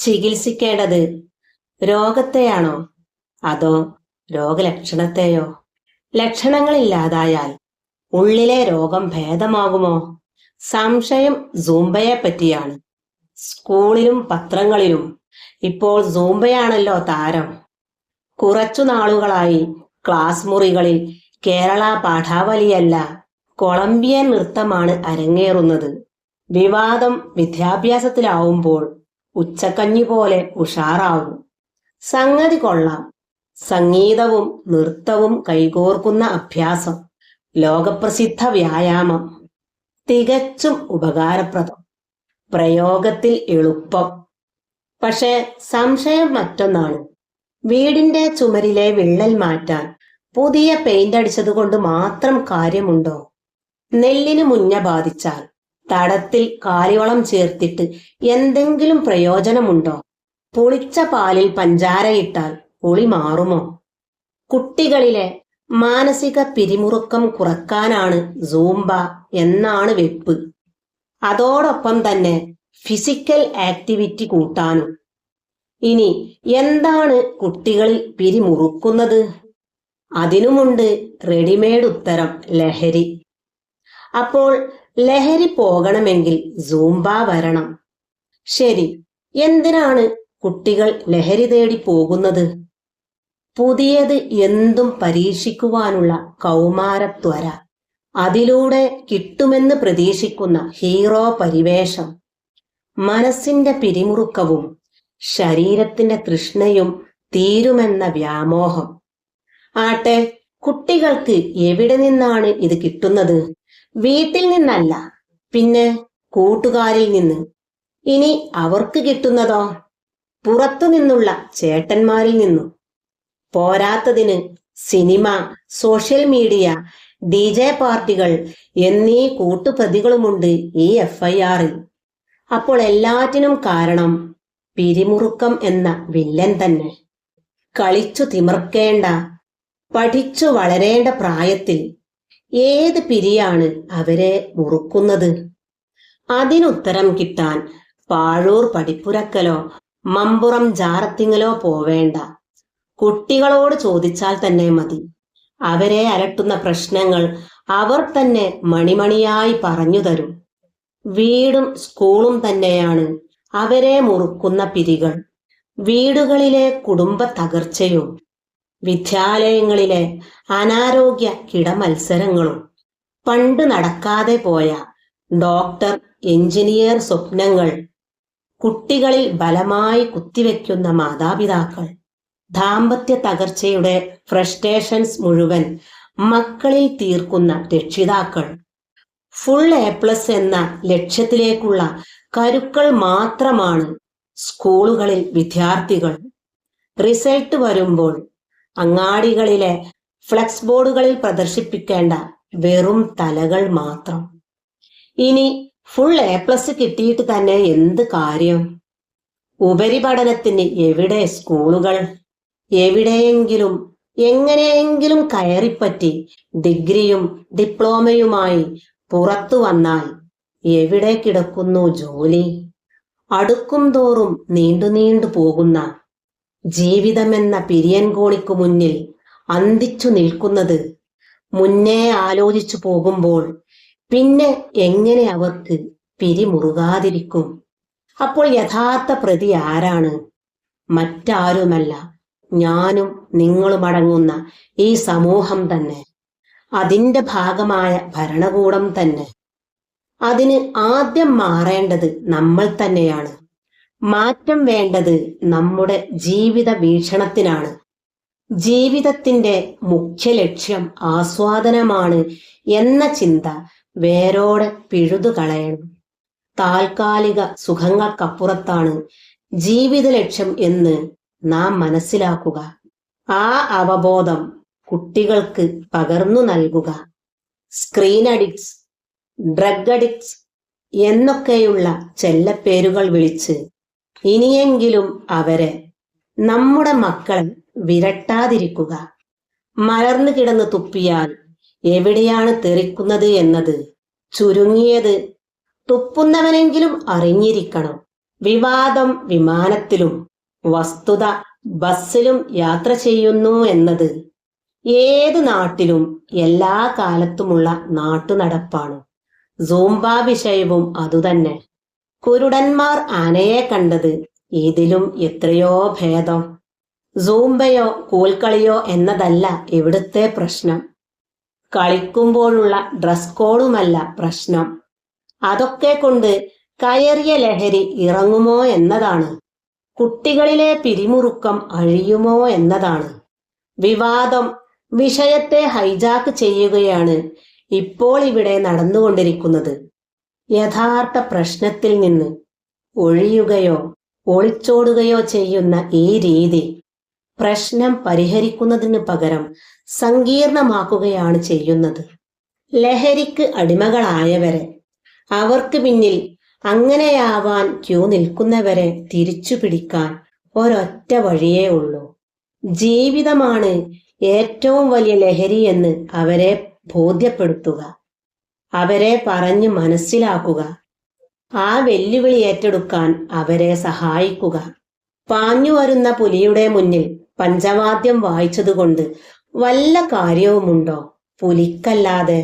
ചികിത്സിക്കേണ്ടത് രോഗത്തെയാണോ? അതോ രോഗലക്ഷണത്തെയോ? ലക്ഷണങ്ങളില്ലാതായാൽ ഉള്ളിലെ രോഗം ഭേദമാകുമോ? സംശയം സൂംബയെ പറ്റിയാണ് സ്കൂളിലും പത്രങ്ങളിലും ഇപ്പോൾ സൂംബയാണല്ലോ താരം. കുറച്ചു നാളുകളായി ക്ലാസ് മുറികളിൽ കേരള പാഠാവലിയല്ല കൊളംബിയൻ നൃത്തമാണ് അരങ്ങേറുന്നത്. വിവാദം വിദ്യാഭ്യാസത്തിലാവുമ്പോൾ ഉച്ചക്കഞ്ഞി പോലെ ഉഷാറാവും. സംഗതി കൊള്ളാം. സംഗീതവും നൃത്തവും കൈകോർക്കുന്ന അഭ്യാസം. ലോകപ്രസിദ്ധ വ്യായാമം. തികച്ചും ഉപകാരപ്രദം. പ്രയോഗത്തിൽ എളുപ്പം. പക്ഷേ സംശയം മറ്റൊന്നാണ്. വീടിന്റെ ചുമരിലെ വിള്ളൽ മാറ്റാൻ പുതിയ പെയിന്റ് അടിച്ചതുകൊണ്ട് മാത്രം കാര്യമുണ്ടോ? നെല്ലിന് മുഞ്ഞ ബാധിച്ചാൽ തടത്തിൽ കാലിവളം ചേർത്തിട്ട് എന്തെങ്കിലും പ്രയോജനമുണ്ടോ? പുളിച്ച പാലിൽ പഞ്ചാരയിട്ടാൽ പുളി മാറുമോ? കുട്ടികളിലെ മാനസിക പിരിമുറുക്കം കുറക്കാനാണ് സൂംബ എന്നാണ് വെപ്പ്. അതോടൊപ്പം തന്നെ ഫിസിക്കൽ ആക്ടിവിറ്റി കൂട്ടാനും. ഇനി എന്താണ് കുട്ടികളിൽ പിരിമുറുക്കുന്നത്? അതിനുമുണ്ട് റെഡിമെയ്ഡ് ഉത്തരം ലഹരി. അപ്പോൾ ലഹരി പോകണമെങ്കിൽ സൂംബ വരണം. ശരി എന്തിനാണ് കുട്ടികൾ ലഹരി തേടി പോകുന്നത്? പുതിയത് എന്തും പരീക്ഷിക്കുവാനുള്ള കൗമാരത്വര. അതിലൂടെ കിട്ടുമെന്ന് പ്രതീക്ഷിക്കുന്ന ഹീറോ പരിവേഷം. മനസ്സിന്റെ പിരിമുറുക്കവും ശരീരത്തിന്റെ തൃഷ്ണയും തീരുമെന്ന വ്യാമോഹം. ആട്ടെ കുട്ടികൾക്ക് എവിടെ നിന്നാണ് ഇത് കിട്ടുന്നത്? വീട്ടിൽ നിന്നല്ല പിന്നെ കൂട്ടുകാരിൽ നിന്ന്. ഇനി അവർക്ക് കിട്ടുന്നതോ? പുറത്തു നിന്നുള്ള ചേട്ടന്മാരിൽ നിന്നും. പോരാത്തതിന് cinema social media D J പാർട്ടികൾ എന്നീ കൂട്ടുപ്രതികളുമുണ്ട് ഈ എഫ് ഐ ആറിൽ. അപ്പോൾ എല്ലാറ്റിനും കാരണം പിരിമുറുക്കം എന്ന വില്ലൻ തന്നെ. കളിച്ചു തിമിർക്കേണ്ട പഠിച്ചു വളരേണ്ട പ്രായത്തിൽ ഏത് പിരിയാണ് അവരെ മുറുക്കുന്നത്? അതിനുത്തരം കിട്ടാൻ പാഴൂർ പടിപ്പുരക്കലോ മമ്പുറം ജാറത്തിങ്ങലോ പോവേണ്ട. കുട്ടികളോട് ചോദിച്ചാൽ തന്നെ മതി. അവരെ അലട്ടുന്ന പ്രശ്നങ്ങൾ അവർ തന്നെ മണിമണിയായി പറഞ്ഞു തരും. വീടും സ്കൂളും തന്നെയാണ് അവരെ മുറുക്കുന്ന പിരികൾ. വീടുകളിലെ കുടുംബ തകർച്ചയും വിദ്യാലയങ്ങളിലെ അനാരോഗ്യ കിടമത്സരങ്ങളും പണ്ട് നടക്കാതെ പോയ ഡോക്ടർ എഞ്ചിനീയർ സ്വപ്നങ്ങൾ കുട്ടികളിൽ ബലമായി കുത്തിവെക്കുന്ന മാതാപിതാക്കൾ ദാമ്പത്യ തകർച്ചയുടെ ഫ്രസ്ട്രേഷൻസ് മുഴുവൻ മക്കളിൽ തീർക്കുന്ന രക്ഷിതാക്കൾ ഫുൾ എ പ്ലസ് എന്ന ലക്ഷ്യത്തിലേക്കുള്ള കരുക്കൾ മാത്രമാണ് സ്കൂളുകളിൽ വിദ്യാർത്ഥികൾ. റിസൾട്ട് വരുമ്പോൾ അങ്ങാടികളിലെ ഫ്ലെക്സ് ബോർഡുകളിൽ പ്രദർശിപ്പിക്കേണ്ട വെറും തലകൾ മാത്രം. ഇനി ഫുൾ എ പ്ലസ് കിട്ടിയിട്ട് തന്നെ എന്ത് കാര്യം? ഉപരിപഠനത്തിന് എവിടെ സ്കൂളുകൾ? എവിടെയെങ്കിലും എങ്ങനെയെങ്കിലും കയറിപ്പറ്റി ഡിഗ്രിയും ഡിപ്ലോമയുമായി പുറത്തു വന്നാൽ എവിടെ കിടക്കുന്നു ജോലി? അടുക്കും തോറും നീണ്ടു നീണ്ടു പോകുന്ന ജീവിതമെന്ന പിരിയൻകോണിക്കു മുന്നിൽ അന്തിച്ചു നിൽക്കുന്നത് മുന്നേ ആലോചിച്ചു പോകുമ്പോൾ പിന്നെ എങ്ങനെ അവർക്ക് പിരിമുറുകാതിരിക്കും? അപ്പോൾ യഥാർത്ഥ പ്രതി ആരാണ്? മറ്റാരുമല്ല. ഞാനും നിങ്ങളും അടങ്ങുന്ന ഈ സമൂഹം തന്നെ. അതിന്റെ ഭാഗമായ ഭരണകൂടം തന്നെ. അതിന് ആദ്യം മാറേണ്ടത് നമ്മൾ തന്നെയാണ്. മാറ്റം വേണ്ടത് നമ്മുടെ ജീവിത വീക്ഷണത്തിനാണ്. ജീവിതത്തിന്റെ മുഖ്യ ലക്ഷ്യം ആസ്വാദനമാണ് എന്ന ചിന്ത വേരോടെ പിഴുതു കളയണം. താൽക്കാലിക സുഖങ്ങൾക്കപ്പുറത്താണ് ജീവിത ലക്ഷ്യം എന്ന് നാം മനസ്സിലാക്കുക. ആ അവബോധം കുട്ടികൾക്ക് പകർന്നു നൽകുക. സ്ക്രീൻ അഡിക്ട്സ് ഡ്രഗ് അഡിക്ട്സ് എന്നൊക്കെയുള്ള ചെല്ലപ്പേരുകൾ വിളിച്ച് ഇനിയെങ്കിലും അവരെ നമ്മുടെ മക്കൾ വിരട്ടാതിരിക്കുക. മലർന്നു കിടന്ന് തുപ്പിയാൽ എവിടെയാണ് തെറിക്കുന്നത് എന്നത് ചുരുങ്ങിയത് തുപ്പുന്നവനെങ്കിലും അറിഞ്ഞിരിക്കണം. വിവാദം വിമാനത്തിലും വസ്തുത ബസ്സിലും യാത്ര ചെയ്യുന്നു എന്നത് ഏത് നാട്ടിലും എല്ലാ കാലത്തുമുള്ള നാട്ടുനടപ്പാണ്. സൂംബ വിഷയവും അതുതന്നെ. കുരുടന്മാർ ആനയെ കണ്ടത് ഇതിലും എത്രയോ ഭേദം. സൂംബയോ കൂൽക്കളിയോ എന്നതല്ല ഇവിടുത്തെ പ്രശ്നം. കളിക്കുമ്പോഴുള്ള ഡ്രസ് കോഡുമല്ല പ്രശ്നം. അതൊക്കെ കൊണ്ട് കയറിയ ലഹരി ഇറങ്ങുമോ എന്നതാണ്. കുട്ടികളിലെ പിരിമുറുക്കം അഴിയുമോ എന്നതാണ്. വിവാദം വിഷയത്തെ ഹൈജാക്ക് ചെയ്യുകയാണ് ഇപ്പോൾ ഇവിടെ നടന്നുകൊണ്ടിരിക്കുന്നത്. യഥാർത്ഥ പ്രശ്നത്തിൽ നിന്ന് ഒഴിയുകയോ ഒളിച്ചോടുകയോ ചെയ്യുന്ന ഈ രീതി പ്രശ്നം പരിഹരിക്കുന്നതിന് പകരം സങ്കീർണമാക്കുകയാണ് ചെയ്യുന്നത്. ലഹരിക്ക് അടിമകളായവരെ അവർക്ക് പിന്നിൽ അങ്ങനെയാവാൻ ക്യൂ നിൽക്കുന്നവരെ തിരിച്ചു പിടിക്കാൻ ഒരൊറ്റ വഴിയേ ഉള്ളൂ. ജീവിതമാണ് ഏറ്റവും വലിയ ലഹരി എന്ന് അവരെ ബോധ്യപ്പെടുത്തുക. അവരെ പറഞ്ഞ് മനസ്സിലാക്കുക. ആ വെല്ലുവിളി ഏറ്റെടുക്കാൻ അവരെ സഹായിക്കുക. പാഞ്ഞു വരുന്ന പുലിയുടെ മുന്നിൽ പഞ്ചവാദ്യം വായിച്ചതുകൊണ്ട് വല്ല കാര്യവുമുണ്ടോ? പുലിക്കല്ലാതെ